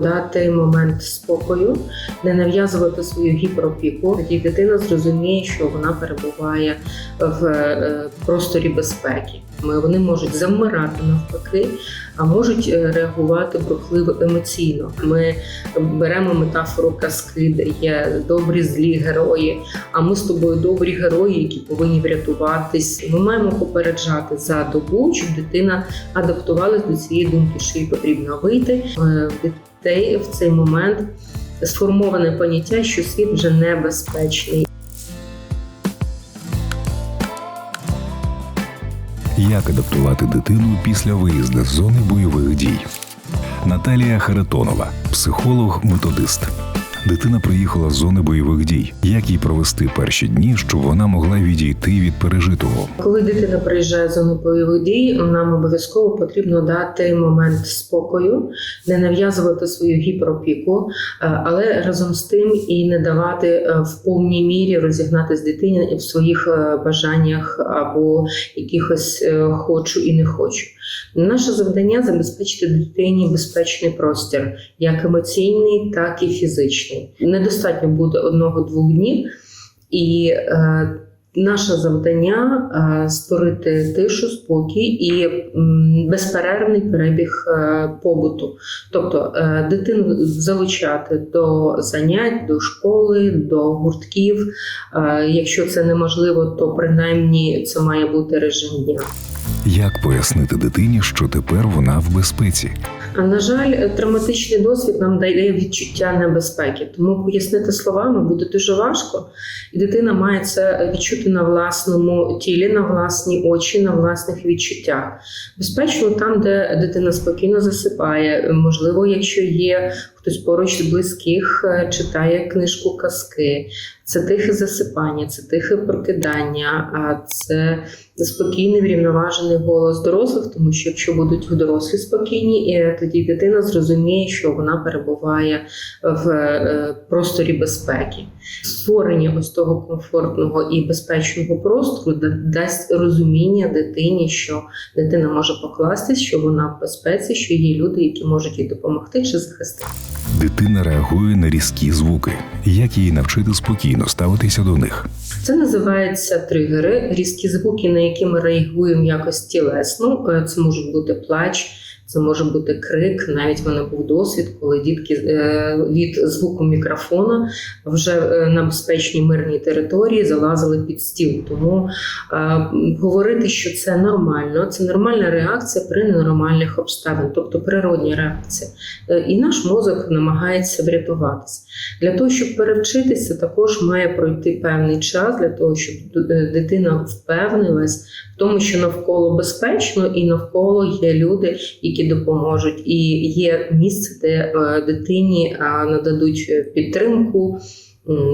Дати момент спокою, не нав'язувати свою гіперопіку. Тоді дитина зрозуміє, що вона перебуває в е, просторі безпеки. Вони можуть завмирати навпаки, а можуть е, реагувати бурхливо емоційно. Ми беремо метафору казки, де є добрі злі герої. А ми з тобою добрі герої, які повинні врятуватись. Ми маємо попереджати за добу, щоб дитина адаптувалась до цієї думки, що їй потрібно вийти. Е, В дітей в цей момент сформоване поняття, що світ вже небезпечний. Як адаптувати дитину після виїзду з зони бойових дій? Наталія Харитонова, психолог, методист. Дитина приїхала з зони бойових дій. Як їй провести перші дні, щоб вона могла відійти від пережитого? Коли дитина приїжджає з зони бойових дій, нам обов'язково потрібно дати момент спокою, не нав'язувати свою гіперопіку, е, але разом з тим і не давати е, в повній мірі розігнатись дитині в своїх е, бажаннях або якихось хочу і не хочу. Наше завдання забезпечити дитині безпечний простір, як емоційний, так і фізичний. Недостатньо буде одного-двох днів, і е, наше завдання е, створити тишу, спокій і м, безперервний перебіг е, побуту. Тобто е, дитину залучати до занять, до школи, до гуртків. Е, Якщо це неможливо, то принаймні це має бути режим дня. Як пояснити дитині, що тепер вона в безпеці? А на жаль, травматичний досвід нам дає відчуття небезпеки, тому пояснити словами буде дуже важко, і дитина має це відчути на власному тілі, на власні очі, на власних відчуттях. Безпечно там, де дитина спокійно засипає. Можливо, якщо є хтось поруч з близьких, е, читає книжку казки. Це тихе засипання, це тихе прокидання, а це спокійний врівноважений голос дорослих, тому що якщо будуть дорослі спокійні, е, тоді дитина зрозуміє, що вона перебуває в е, просторі безпеки. Створення ось того комфортного і безпечного простору дасть розуміння дитині, що дитина може покластись, що вона в безпеці, що є люди, які можуть їй допомогти чи захистити. Дитина реагує на різкі звуки. Як її навчити спокійно ставитися до них? Це називається тригери, різкі звуки, на які ми реагуємо якось тілесно. Е, Це можуть бути плач, це може бути крик. Навіть в мене був досвід, коли дітки е, від звуку мікрофона вже е, на безпечній мирній території залазили під стіл. Тому е, говорити, що це нормально, це нормальна реакція при ненормальних обставин, тобто природня реакція. Е, І наш мозок намагається врятуватися. Для того, щоб перевчитися, також має пройти певний час для того, щоб дитина впевнилась в тому, що навколо безпечно і навколо є люди, які допоможуть, і є місце, де е, дитині е, нададуть підтримку.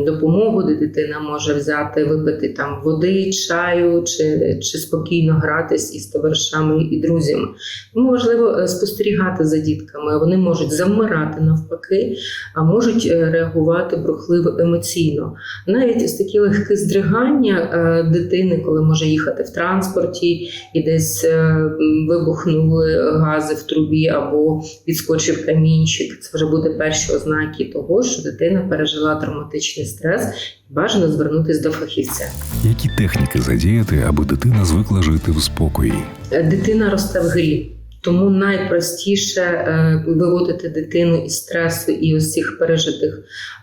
Допомогу, де дитина може взяти, випити там води, чаю, чи, чи спокійно гратись із товаришами і друзями. Тому важливо е, спостерігати за дітками. Вони можуть завмирати навпаки, а можуть е, реагувати брухливо емоційно. Навіть ось такі легкі здригання е, дитини, коли може їхати в транспорті і десь вибухнули гази в трубі або відскочив камінчик. Це вже буде перші ознаки того, що дитина пережила травматичний стрес. Бажано звернутися до фахівця. Які техніки задіяти, аби дитина звикла жити в спокої? Е, Дитина росте в грі. Тому найпростіше е, виводити дитину із стресу і ось цих пережитих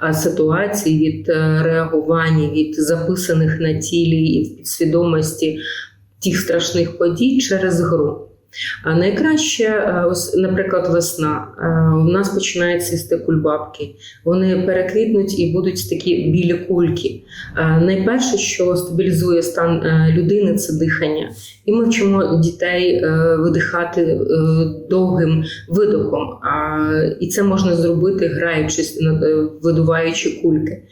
е, ситуацій від реагування, від записаних на тілі і в підсвідомості тих страшних подій через гру. А найкраще, е, наприклад, весна. Е, У нас починають цвісти кульбабки. Вони переквітнуть і будуть такі білі кульки. Е, Найперше, що стабілізує стан людини, це дихання. І ми вчимо дітей видихати довгим видохом. І це можна зробити, граючись, видуваючи кульки.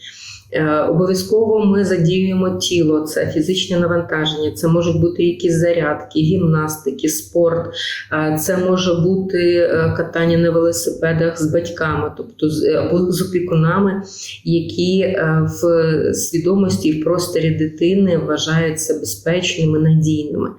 Е, Обов'язково ми задіюємо тіло, це фізичне навантаження, це можуть бути якісь зарядки, гімнастики, спорт, Е, це може бути е, катання на велосипедах з батьками, тобто з- опікунами, які в свідомості і в просторі дитини вважаються безпечними, надійними.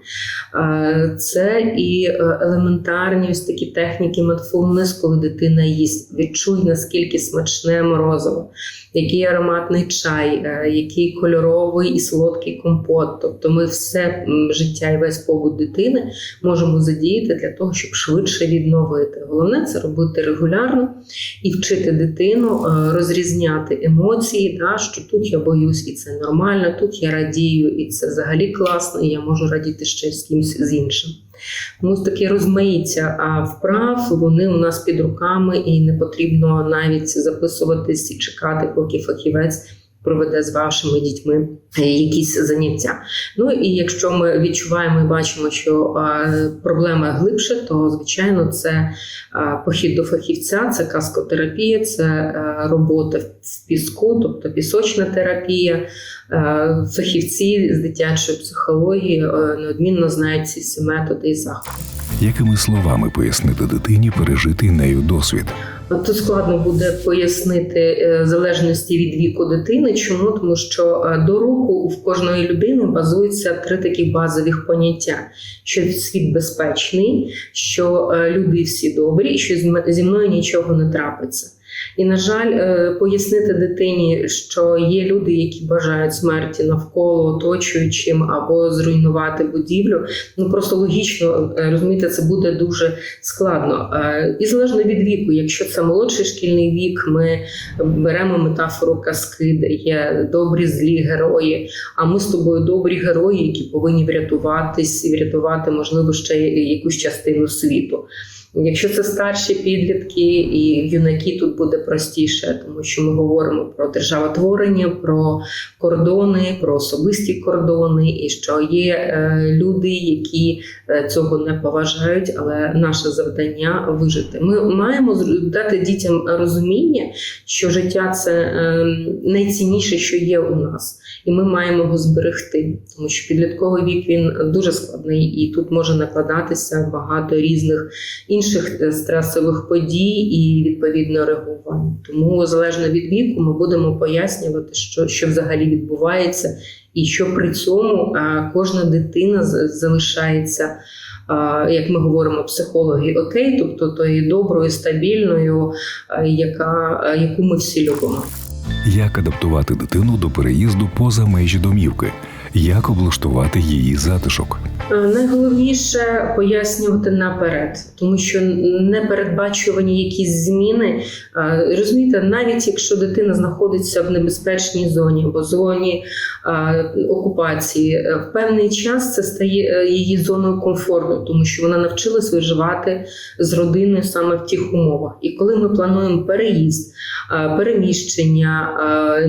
Це і елементарні ось такі техніки mindfulness, коли дитина їсть. Відчуй, наскільки смачне морозиво, який ароматний чай, е, який кольоровий і солодкий компот. Тобто ми все життя і весь побут дитини можемо задіяти для того, щоб швидше відновити. Головне це робити регулярно і вчити дитину е, розрізняти емоції, да, що тут я боюсь, і це нормально, тут я радію, і це взагалі класно, і я можу радіти ще з кимось з іншим. Тому ось розмаїття а вправ вони у нас під руками, і не потрібно навіть записуватись і чекати, поки фахівець проведе з вашими дітьми е, якісь заняття. Ну і якщо ми відчуваємо і бачимо, що е, проблема глибше, то звичайно це е, похід до фахівця, це каскотерапія, це робота в піску, тобто пісочна терапія. Фахівці з дитячої психології неодмінно знають ці всі методи і заходи. Якими словами пояснити дитині пережитий нею досвід? Тут складно буде пояснити е, залежності від віку дитини. Чому? Тому що е, до року в кожної людини базуються три такі базових поняття: що світ безпечний, що е, люди всі добрі, що зі мною нічого не трапиться. І, на жаль, е, пояснити дитині, що є люди, які бажають смерті навколо оточуючим або зруйнувати будівлю. Ну просто логічно е, розумієте, це буде дуже складно. Е, І залежно від віку, якщо це молодший шкільний вік, ми беремо метафору казки, де є добрі злі герої. А ми з тобою добрі герої, які повинні врятуватись і врятувати, можливо, ще якусь частину світу. Якщо це старші підлітки і юнаки, тут буде простіше, тому що ми говоримо про державотворення, про кордони, про особисті кордони, і що є е, люди, які е, цього не поважають, але наше завдання вижити. Ми маємо дати дітям розуміння, що життя це е, найцінніше, що є у нас, і ми маємо його зберегти, тому що підлітковий вік він дуже складний, і тут може накладатися багато різних інших е, стресових подій і відповідно реагування. Тому залежно від віку, ми будемо пояснювати, що, що взагалі відбувається, і що при цьому кожна дитина залишається. Як ми говоримо, психологи окей, тобто тою доброю, стабільною, яка, яку ми всі любимо. Як адаптувати дитину до переїзду поза межі домівки? Як облаштувати її затишок? Найголовніше пояснювати наперед, тому що непередбачувані якісь зміни. Розумієте, навіть якщо дитина знаходиться в небезпечній зоні або зоні окупації, е, в певний час це стає е, її зоною комфорту, тому що вона навчилась виживати з родиною саме в тих умовах. І коли ми плануємо переїзд, переміщення,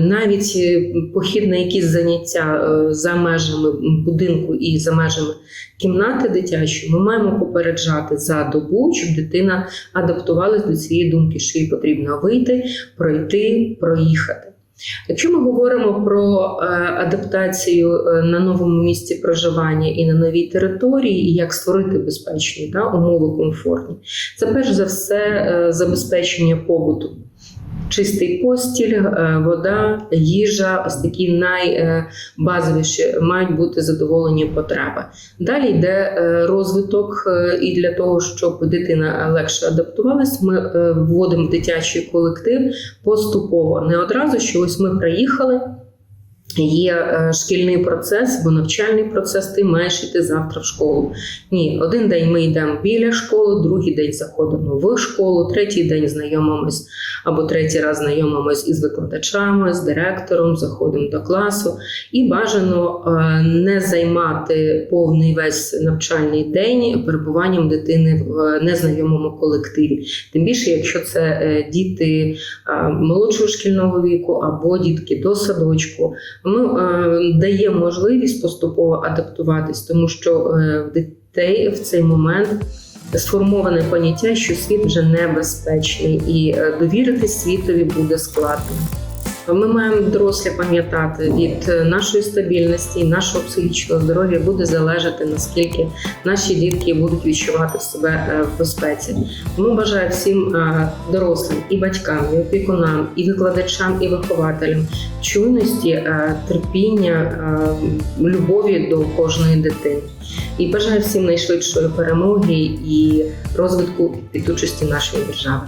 навіть е, похід на якісь заняття е, за межами будинку і за межами кімнати дитячої, ми маємо попереджати за добу, щоб дитина адаптувалась до цієї думки, що їй потрібно вийти, пройти, проїхати. Якщо ми говоримо про е, адаптацію е, на новому місці проживання і на новій території, і як створити безпечні да, умови комфортні, це перш за все е, забезпечення побуту. Чистий постіль, е, вода, їжа, ось такі найбазовіші мають бути задоволені потреби. Далі йде е, розвиток, е, і для того, щоб дитина легше адаптувалась, ми вводимо дитячий колектив поступово. Не одразу, що ось ми приїхали. Є е, шкільний процес або навчальний процес, ти маєш йти завтра в школу. Ні, один день ми йдемо біля школи, другий день заходимо в школу, третій день знайомимось або третій раз знайомимось із викладачами, з директором, заходимо до класу. І бажано е, не займати повний весь навчальний день перебуванням дитини в незнайомому колективі. Тим більше, якщо це е, діти е, молодшого шкільного віку або дітки до садочку, ми е, даємо можливість поступово адаптуватись, тому що е, в дітей в цей момент. Сформоване поняття, що світ вже небезпечний, і е, довірити світові буде складно. Ми маємо дорослі пам'ятати від е, нашої стабільності і нашого психічного здоров'я буде залежати наскільки наші дітки будуть відчувати себе е, в безпеці. Тому бажаю всім е, дорослим і батькам, і опікунам, і викладачам, і вихователям чуйності, терпіння, любові до кожної дитини. І бажаю всім найшвидшої перемоги і розвитку і участі нашої держави.